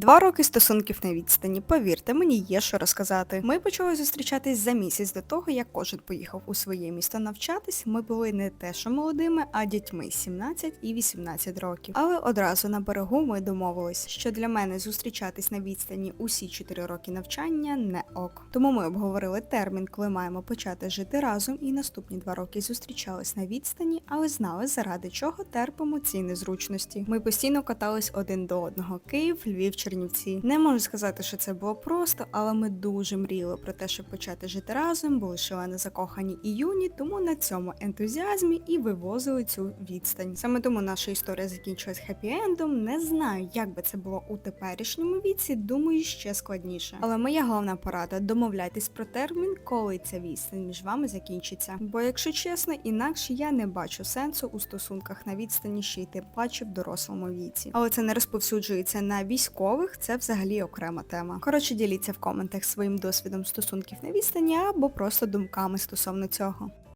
Два роки стосунків на відстані. Повірте, мені є що розказати. Ми почали зустрічатись за місяць до того, як кожен поїхав у своє місто навчатись. Ми були не те, що молодими, а дітьми 17 і 18 років. Але одразу на берегу ми домовились, що для мене зустрічатись на відстані усі 4 роки навчання не ок. Тому ми обговорили термін, коли маємо почати жити разом, і наступні два роки зустрічались на відстані, але знали, заради чого терпимо ці незручності. Ми постійно катались один до одного. Київ, Львів, Чернівці. Не можу сказати, що це було просто, але ми дуже мріяли про те, щоб почати жити разом, були шалено закохані і юні, тому на цьому ентузіазмі і вивозили цю відстань. Саме тому наша історія закінчилась хеппі-ендом. Не знаю, як би це було у теперішньому віці. Думаю, ще складніше. Але моя головна порада домовляйтесь про термін, коли ця відстань між вами закінчиться. Бо, якщо чесно, інакше я не бачу сенсу у стосунках на відстані ще й тим паче в дорослому віці. Але це не розповсюджується на військових, це взагалі окрема тема. Коротше, діліться в коментах своїм досвідом стосунків на відстані або просто думками стосовно цього.